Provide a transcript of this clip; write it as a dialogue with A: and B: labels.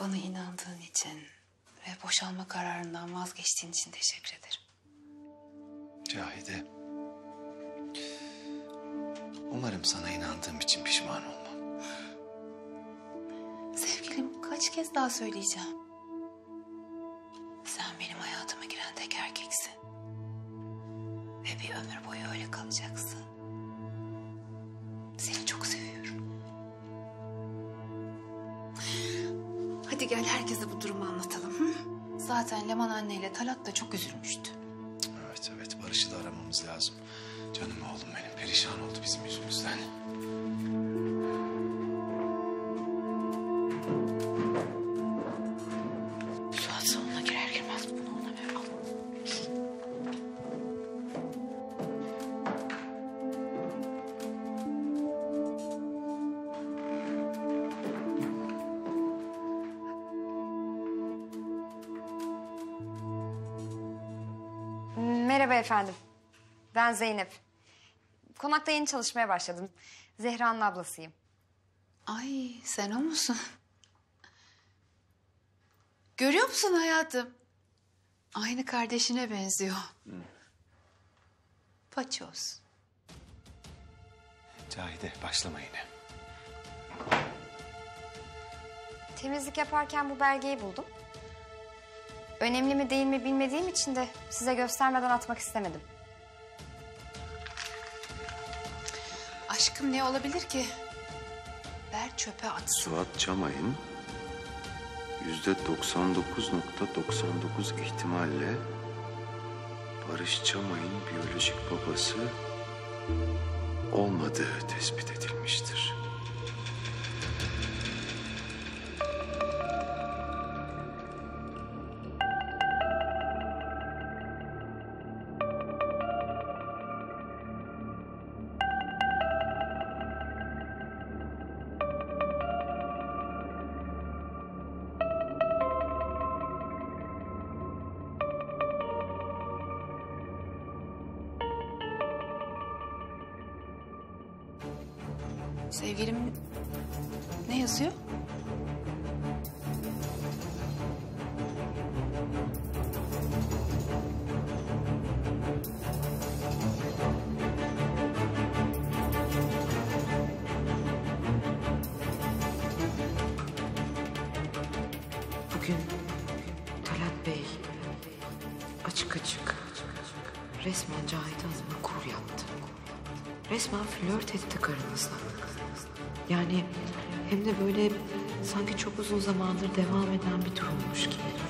A: Bana inandığın için ve boşanma kararından vazgeçtiğin için teşekkür ederim.
B: Cahide. Umarım sana inandığım için pişman olmam.
A: Sevgilim kaç kez daha söyleyeceğim. Sen benim hayatıma giren tek erkeksin. Ve bir ömür boyu öyle kalacaksın. Seni çok seviyorum. Hadi gel herkese bu durumu anlatalım. Hı? Zaten Leman anneyle Talat da çok üzülmüştü.
B: Evet evet Barış'ı da aramamız lazım. Canım oğlum benim perişan oldu bizim yüzümüzden.
C: Merhaba efendim. Ben Zeynep. Konakta yeni çalışmaya başladım. Zehra'nın ablasıyım.
A: Ay sen o musun? Görüyor musun hayatım? Aynı kardeşine benziyor. Paçoz.
B: Cahide başlama yine.
C: Temizlik yaparken bu belgeyi buldum. Önemli mi değil mi bilmediğim için de size göstermeden atmak istemedim.
A: Aşkım ne olabilir ki? Ver çöpe at.
D: Suat Çamay'ın yüzde 99.99 ihtimalle Barış Çamay'ın biyolojik babası olmadığı tespit edilmiştir.
A: Sevgilim ne yazıyor?
E: Bugün Talat Bey açık açık resmen Cahit Hanım'a kur yaptı. Resmen flört etti karınızla. Yani hem de böyle sanki çok uzun zamandır devam eden bir durummuş gibi.